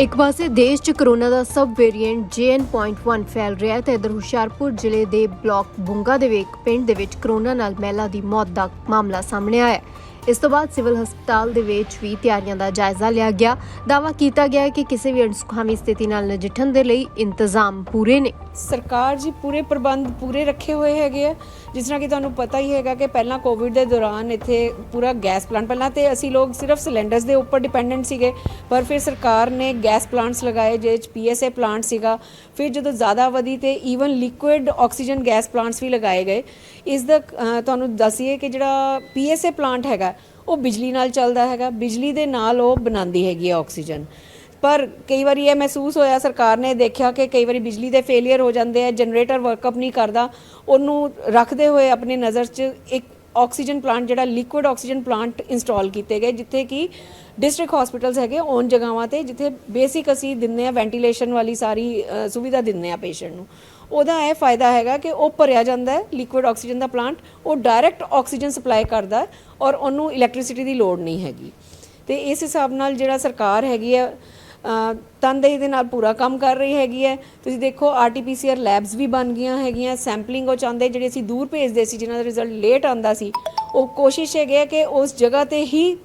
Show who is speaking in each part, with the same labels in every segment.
Speaker 1: ਇੱਕ ਪਾਸੇ ਦੇਸ਼ 'ਚ ਕਰੋਨਾ ਦਾ ਸਬ ਵੇਰੀਐਂਟ JN.1 ਫੈਲ ਰਿਹਾ ਹੈ ਤੇ ਇਧਰ ਹੁਸ਼ਿਆਰਪੁਰ ਜ਼ਿਲ੍ਹੇ ਦੇ ਬਲਾਕ ਬੁੰਗਾ ਦੇ ਇੱਕ ਪਿੰਡ ਦੇ ਵਿੱਚ ਕਰੋਨਾ ਨਾਲ ਮਹਿਲਾ ਦੀ ਮੌਤ ਦਾ ਮਾਮਲਾ ਸਾਹਮਣੇ ਆਇਆ ਹੈ। ਇਸ ਤੋਂ ਬਾਅਦ ਸਿਵਲ ਹਸਪਤਾਲ ਦੇ ਵਿੱਚ ਵੀ ਤਿਆਰੀਆਂ ਦਾ ਜਾਇਜ਼ਾ ਲਿਆ ਗਿਆ। ਦਾਅਵਾ ਕੀਤਾ ਗਿਆ ਹੈ ਕਿ ਕਿਸੇ ਵੀ ਅਣਸੁਖਾਵੀ ਸਥਿਤੀ ਨਾਲ ਨਜਿੱਠਣ ਦੇ ਲਈ ਇੰਤਜ਼ਾਮ ਪੂਰੇ ਨੇ।
Speaker 2: ਸਰਕਾਰ ਜੀ ਪੂਰੇ ਪ੍ਰਬੰਧ ਪੂਰੇ ਰੱਖੇ ਹੋਏ ਹੈਗੇ ਆ। ਜਿਸ ਤਰ੍ਹਾਂ ਕਿ ਤੁਹਾਨੂੰ ਪਤਾ ਹੀ ਹੈਗਾ ਕਿ ਪਹਿਲਾਂ ਕੋਵਿਡ ਦੇ ਦੌਰਾਨ ਇੱਥੇ ਪੂਰਾ ਗੈਸ ਪਲਾਂਟ ਪਹਿਲਾਂ ਤੇ ਅਸੀਂ ਲੋਕ ਸਿਰਫ ਸਿਲੰਡਰਸ ਦੇ ਉੱਪਰ ਡਿਪੈਂਡੈਂਟ ਸੀਗੇ, ਪਰ ਫਿਰ ਸਰਕਾਰ ਨੇ ਗੈਸ ਪਲਾਂਟਸ ਲਗਾਏ ਜਿਹਦੇ ਚ ਪੀਐਸਏ ਪਲਾਂਟ ਸੀਗਾ। ਫਿਰ ਜਦੋਂ ਜ਼ਿਆਦਾ ਵਧੀ ਤੇ even liquid oxygen gas plants ਵੀ ਲਗਾਏ ਗਏ। ਇਸ ਦਾ ਤੁਹਾਨੂੰ ਦੱਸੀਏ ਕਿ ਜਿਹੜਾ ਪੀਐਸਏ ਪਲਾਂਟ ਹੈਗਾ, ਉਹ ਬਿਜਲੀ ਨਾਲ ਚੱਲਦਾ ਹੈਗਾ। ਬਿਜਲੀ ਦੇ ਨਾਲ ਉਹ ਬਣਾਉਂਦੀ ਹੈਗੀ ਆ ਆਕਸੀਜਨ ਪਰ ਕਈ ਵਾਰੀ ਇਹ ਮਹਿਸੂਸ ਹੋਇਆ, ਸਰਕਾਰ ਨੇ ਦੇਖਿਆ ਕਿ ਕਈ ਵਾਰੀ ਬਿਜਲੀ ਦੇ ਫੇਲਿਅਰ ਹੋ ਜਾਂਦੇ ਆ ਜਨਰੇਟਰ ਵਰਕਅਪ ਨਹੀਂ ਕਰਦਾ। ਉਹਨੂੰ ਰੱਖਦੇ ਹੋਏ ਆਪਣੀ ਨਜ਼ਰ 'ਚ ਇੱਕ ਆਕਸੀਜਨ ਪਲਾਂਟ ਜਿਹੜਾ ਲਿਕੁਇਡ ਆਕਸੀਜਨ ਪਲਾਂਟ ਇੰਸਟਾਲ ਕੀਤੇ ਗਏ, ਜਿੱਥੇ ਕਿ ਡਿਸਟ੍ਰਿਕਟ ਹਸਪੀਟਲਸ ਹੈਗੇ ਔਨ ਜਗ੍ਹਾਵਾਂ ਤੇ, ਜਿੱਥੇ ਬੇਸਿਕ ਅਸੀਂ ਦਿੰਨੇ ਆ ਵੈਂਟੀਲੇਸ਼ਨ ਵਾਲੀ ਸਾਰੀ ਸੁਵਿਧਾ ਦਿੰਨੇ ਆ ਪੇਸ਼ੈਂਟ ਨੂੰ। ਉਹਦਾ ਇਹ ਫਾਇਦਾ ਹੈਗਾ ਕਿ ਉਹ ਭਰਿਆ ਜਾਂਦਾ ਹੈ ਲਿਕੁਇਡ ਆਕਸੀਜਨ ਦਾ ਪਲਾਂਟ ਉਹ ਡਾਇਰੈਕਟ ਆਕਸੀਜਨ ਸਪਲਾਈ ਕਰਦਾ ਔਰ ਉਹਨੂੰ ਇਲੈਕਟ੍ਰਿਸਿਟੀ ਦੀ ਲੋੜ ਨਹੀਂ ਹੈਗੀ। ਤੇ ਇਸ ਹਿਸਾਬ ਨਾਲ ਜਿਹੜਾ ਸਰਕਾਰ ਹੈਗੀ ਹੈ ਤਨਦੇਹੀ ਦੇ ਨਾਲ ਪੂਰਾ ਕੰਮ ਕਰ ਰਹੀ ਹੈਗੀ ਹੈ। ਤੁਸੀਂ ਦੇਖੋ ਆਰਟੀਪੀਸੀਆਰ ਲੈਬਸ ਵੀ ਬਣ ਗਈਆਂ ਹੈਗੀਆਂ। ਸੈਂਪਲਿੰਗ ਉਹ ਚਾਹੁੰਦੇ, ਜਿਹੜੇ ਅਸੀਂ ਦੂਰ ਭੇਜਦੇ ਸੀ, ਜਿਨ੍ਹਾਂ ਦਾ ਰਿਜ਼ਲਟ ਲੇਟ ਆਉਂਦਾ ਸੀ, ਉਹ ਕੋਸ਼ਿਸ਼ ਹੈਗੀ ਹੈ ਕਿ ਉਸ ਜਗ੍ਹਾ ਤੇ ਹੀ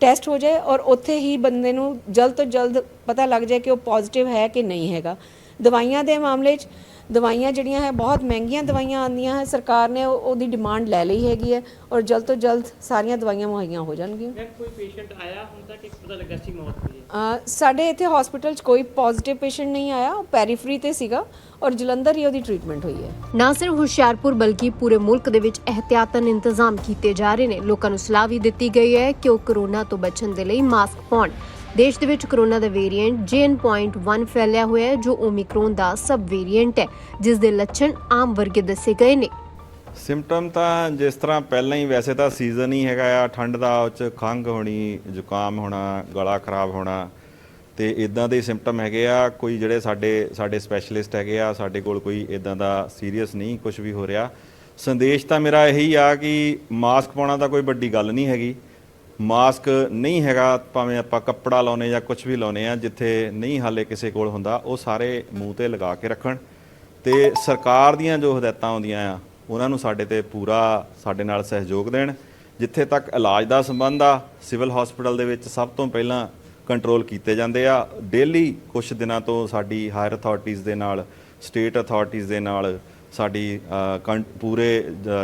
Speaker 2: ਟੈਸਟ ਹੋ ਜਾਏ ਔਰ ਉੱਥੇ ਹੀ ਬੰਦੇ ਨੂੰ ਜਲਦ ਤੋਂ ਜਲਦ ਪਤਾ ਲੱਗ ਜਾਏ ਕਿ ਉਹ ਪੋਜ਼ਿਟਿਵ ਹੈ ਕਿ ਨਹੀਂ ਹੈਗਾ। ਦਵਾਈਆਂ ਦੇ ਮਾਮਲੇ 'ਚ ਦਵਾਈਆਂ ਜਿਹੜੀਆਂ ਹੈ ਬਹੁਤ ਮਹਿੰਗੀਆਂ ਦਵਾਈਆਂ ਆਉਂਦੀਆਂ ਹੈ ਸਰਕਾਰ ਨੇ ਉਹ- ਉਹਦੀ ਡਿਮਾਂਡ ਲੈ ਲਈ ਹੈਗੀ ਹੈ ਔਰ ਜਲਦ ਤੋਂ ਜਲਦ ਸਾਰੀਆਂ ਦਵਾਈਆਂ ਮੁਹੱਈਆ ਹੋ ਜਾਣਗੀਆਂ।
Speaker 3: ਮੈਂ ਕੋਈ ਪੇਸ਼ੈਂਟ ਆਇਆ ਹੁਣ ਤੱਕ ਇੱਕ ਪਤਾ ਲੱਗਾ ਸੀ ਮੌਤ ਹੋਈ ਹੈ
Speaker 2: ਸਾਡੇ ਇੱਥੇ ਹਸਪੀਟਲ 'ਚ ਕੋਈ ਪੋਜ਼ਿਟਿਵ ਪੇਸ਼ੈਂਟ ਨਹੀਂ ਆਇਆ ਉਹ ਪੈਰੀਫਰੀ ਤੇ ਸੀਗਾ ਔਰ ਜਲੰਧਰ ਹੀ ਉਹਦੀ ਟ੍ਰੀਟਮੈਂਟ ਹੋਈ ਹੈ।
Speaker 1: ਨਾ ਸਿਰਫ ਹੁਸ਼ਿਆਰਪੁਰ ਬਲਕਿ ਪੂਰੇ ਮੁਲਕ ਦੇ ਵਿੱਚ ਅਹਤਿਆਤਨ ਇੰਤਜ਼ਾਮ ਕੀਤੇ ਜਾ ਰਹੇ ਨੇ। ਲੋਕਾਂ ਨੂੰ ਸਲਾਹ ਵੀ ਦਿੱਤੀ ਗਈ ਹੈ ਕਿ ਉਹ ਕਰੋਨਾ ਤੋਂ ਬਚਣ ਦੇ ਲਈ ਮਾਸਕ ਪਾਉਣ। ਦੇਸ਼ ਦੇ ਵਿੱਚ ਕਰੋਨਾ ਦਾ ਵੇਰੀਐਂਟ JN.1 ਫੈਲਿਆ ਹੋਇਆ ਹੈ, ਜੋ ਓਮਿਕਰੋਨ ਦਾ ਸਬ ਵੇਰੀਐਂਟ ਹੈ, ਜਿਸ ਦੇ ਲੱਛਣ ਆਮ ਵਰਗੇ ਦੱਸੇ ਗਏ ਨੇ।
Speaker 4: ਸਿੰਪਟਮ ਤਾਂ ਜਿਸ ਤਰ੍ਹਾਂ ਪਹਿਲਾਂ ਹੀ ਵੈਸੇ ਤਾਂ ਸੀਜ਼ਨ ਹੀ ਹੈਗਾ ਆ, ਠੰਡ ਦਾ, ਉਹ ਚ ਖੰਘ ਹੋਣੀ, ਜ਼ੁਕਾਮ ਹੋਣਾ, ਗਲਾ ਖਰਾਬ ਹੋਣਾ, ਤੇ ਇਦਾਂ ਦੇ ਸਿੰਪਟਮ ਹੈਗੇ ਆ। ਕੋਈ ਜਿਹੜੇ ਸਾਡੇ ਸਾਡੇ ਸਪੈਸ਼ਲਿਸਟ ਹੈਗੇ ਆ, ਸਾਡੇ ਕੋਲ ਕੋਈ ਇਦਾਂ ਦਾ ਸੀਰੀਅਸ ਨਹੀਂ ਕੁਝ ਵੀ ਹੋ ਰਿਹਾ। ਸੰਦੇਸ਼ ਤਾਂ ਮੇਰਾ ਇਹੀ ਆ ਕਿ ਮਾਸਕ ਪਾਉਣਾ ਤਾਂ ਕੋਈ ਵੱਡੀ ਗੱਲ ਨਹੀਂ ਹੈਗੀ। ਮਾਸਕ ਨਹੀਂ ਹੈਗਾ, ਭਾਵੇਂ ਆਪਾਂ ਕੱਪੜਾ ਲਾਉਨੇ ਜਾਂ ਕੁਝ ਵੀ ਲਾਉਨੇ ਆ, ਜਿੱਥੇ ਨਹੀਂ ਹਾਲੇ ਕਿਸੇ ਕੋਲ ਹੁੰਦਾ, ਉਹ ਸਾਰੇ ਮੂੰਹ ਤੇ ਲਗਾ ਕੇ ਰੱਖਣ। ਤੇ ਸਰਕਾਰ ਦੀਆਂ ਜੋ ਹਦਾਇਤਾਂ ਆਉਂਦੀਆਂ ਆ, ਉਹਨਾਂ ਨੂੰ ਸਾਡੇ ਤੇ ਪੂਰਾ ਸਾਡੇ ਨਾਲ ਸਹਿਯੋਗ ਦੇਣ, ਜਿੱਥੇ ਤੱਕ ਇਲਾਜ ਦਾ ਸੰਬੰਧ ਆ, ਸਿਵਲ ਹਸਪੀਟਲ ਦੇ ਵਿੱਚ ਸਭ ਤੋਂ ਪਹਿਲਾਂ ਕੰਟਰੋਲ ਕੀਤੇ ਜਾਂਦੇ ਆ। ਡੇਲੀ ਕੁਝ ਦਿਨਾਂ ਤੋਂ ਸਾਡੀ ਹਾਇਰ ਅਥਾਰਟੀਆਂ ਦੇ ਨਾਲ, ਸਟੇਟ ਅਥਾਰਟੀਆਂ ਦੇ ਨਾਲ ਸਾਡੀ ਅ, ਪੂਰੇ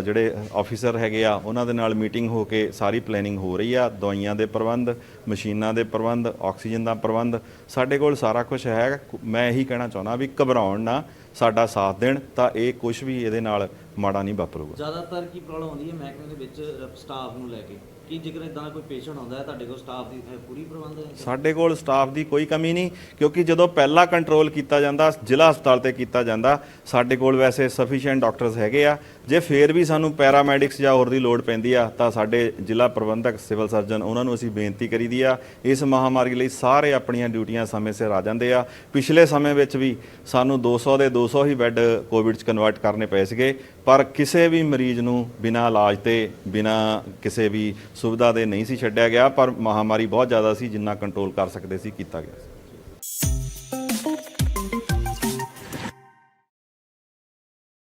Speaker 4: ਜਿਹੜੇ ਆਫੀਸਰ ਹੈਗੇ ਆ ਉਹਨਾਂ ਦੇ ਨਾਲ ਮੀਟਿੰਗ ਹੋ ਕੇ ਸਾਰੀ ਪਲੈਨਿੰਗ ਹੋ ਰਹੀ ਆ। ਦਵਾਈਆਂ ਦੇ ਪ੍ਰਬੰਧ ਮਸ਼ੀਨਾਂ ਦੇ ਪ੍ਰਬੰਧ ਆਕਸੀਜਨ ਦਾ ਪ੍ਰਬੰਧ ਸਾਡੇ ਕੋਲ ਸਾਰਾ ਕੁਝ ਹੈ। ਮੈਂ ਇਹੀ ਕਹਿਣਾ ਚਾਹੁੰਦਾ ਵੀ ਘਬਰਾਉਣ ਨਾ ਸਾਡਾ ਸਾਥ ਦੇਣ ਤਾਂ ਇਹ ਕੁਝ ਵੀ ਇਹਦੇ ਨਾਲ ਮਾੜਾ ਨਹੀਂ ਵਾਪਰੂਗਾ।
Speaker 5: ਜ਼ਿਆਦਾਤਰ ਕੀ ਪ੍ਰੋਬਲਮ ਆਉਂਦੀ ਹੈ ਮਹਿਕਮੇ ਦੇ ਵਿੱਚ ਸਟਾਫ ਨੂੰ ਲੈ ਕੇ? ਕੀ ਜੇਕਰ ਇਦਾਂ ਦਾ ਕੋਈ ਪੇਸ਼ੈਂਟ ਆਉਂਦਾ ਹੈ, ਤੁਹਾਡੇ ਕੋਲ ਸਟਾਫ ਦੀ ਇੱਥੇ ਪੂਰੀ ਪ੍ਰਬੰਧ ਹੈ?
Speaker 4: ਸਾਡੇ ਕੋਲ ਸਟਾਫ ਦੀ ਕੋਈ ਕਮੀ ਨਹੀਂ, ਕਿਉਂਕਿ ਜਦੋਂ ਪਹਿਲਾਂ ਕੰਟਰੋਲ ਕੀਤਾ ਜਾਂਦਾ, ਜ਼ਿਲ੍ਹਾ ਹਸਪਤਾਲ ਤੇ ਕੀਤਾ ਜਾਂਦਾ, ਸਾਡੇ ਕੋਲ ਵੈਸੇ ਸਫੀਸ਼ੀਐਂਟ ਡਾਕਟਰਸ ਹੈਗੇ ਆ। ਜੇ ਫੇਰ ਵੀ ਸਾਨੂੰ ਪੈਰਾਮੈਡਿਕਸ ਜਾਂ ਹੋਰ ਦੀ ਲੋੜ ਪੈਂਦੀ ਆ, ਤਾਂ ਸਾਡੇ ਜ਼ਿਲ੍ਹਾ ਪ੍ਰਬੰਧਕ, ਸਿਵਲ ਸਰਜਨ ਉਹਨਾਂ ਨੂੰ ਅਸੀਂ ਬੇਨਤੀ ਕਰੀਦੀ ਆ, ਇਸ ਮਹਾਮਾਰੀ ਲਈ ਸਾਰੇ ਆਪਣੀਆਂ ਡਿਊਟੀਆਂ ਸਮੇਂ ਸਿਰ ਆ ਜਾਂਦੇ ਆ। ਪਿਛਲੇ ਸਮੇਂ ਵਿੱਚ ਵੀ ਸਾਨੂੰ 200 ਦੇ 200 ਹੀ ਬੈੱਡ ਕੋਵਿਡ ਚ ਕਨਵਰਟ ਕਰਨੇ ਪਏ ਸੀਗੇ, ਪਰ ਕਿਸੇ ਵੀ ਮਰੀਜ਼ ਨੂੰ ਬਿਨਾਂ ਇਲਾਜ ਤੇ, ਬਿਨਾਂ ਕਿਸੇ ਵੀ ਸੁਵਿਧਾ ਦੇ ਨਹੀਂ ਸੀ ਛੱਡਿਆ ਗਿਆ, ਪਰ ਮਹਾਮਾਰੀ ਬਹੁਤ ਜ਼ਿਆਦਾ ਸੀ ਜਿੰਨਾ ਕੰਟਰੋਲ ਕਰ ਸਕਦੇ ਸੀ, ਕੀਤਾ ਗਿਆ